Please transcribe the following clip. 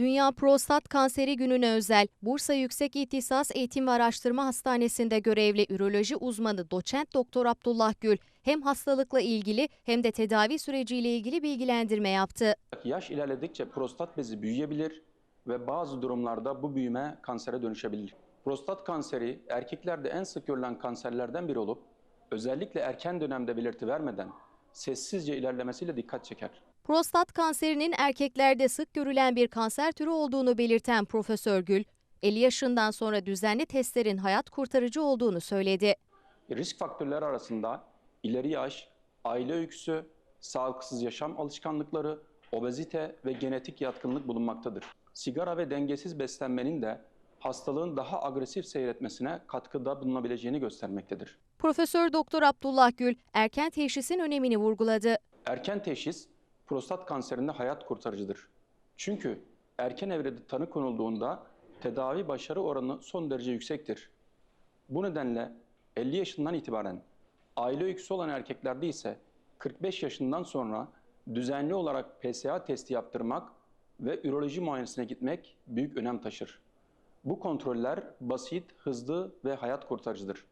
Dünya Prostat Kanseri Günü'ne özel Bursa Yüksek İhtisas Eğitim ve Araştırma Hastanesi'nde görevli üroloji uzmanı doçent doktor Abdullah Gül hem hastalıkla ilgili hem de tedavi süreciyle ilgili bilgilendirme yaptı. Yaş ilerledikçe prostat bezi büyüyebilir ve bazı durumlarda bu büyüme kansere dönüşebilir. Prostat kanseri erkeklerde en sık görülen kanserlerden biri olup özellikle erken dönemde belirti vermeden sessizce ilerlemesiyle dikkat çeker. Prostat kanserinin erkeklerde sık görülen bir kanser türü olduğunu belirten Profesör Gül, 50 yaşından sonra düzenli testlerin hayat kurtarıcı olduğunu söyledi. Risk faktörleri arasında ileri yaş, aile öyküsü, sağlıksız yaşam alışkanlıkları, obezite ve genetik yatkınlık bulunmaktadır. Sigara ve dengesiz beslenmenin de hastalığın daha agresif seyretmesine katkıda bulunabileceğini göstermektedir. Profesör Doktor Abdullah Gül, erken teşhisin önemini vurguladı. Erken teşhis prostat kanserinde hayat kurtarıcıdır. Çünkü erken evrede tanı konulduğunda tedavi başarı oranı son derece yüksektir. Bu nedenle 50 yaşından itibaren aile öyküsü olan erkeklerde ise 45 yaşından sonra düzenli olarak PSA testi yaptırmak ve üroloji muayenesine gitmek büyük önem taşır. Bu kontroller basit, hızlı ve hayat kurtarıcıdır.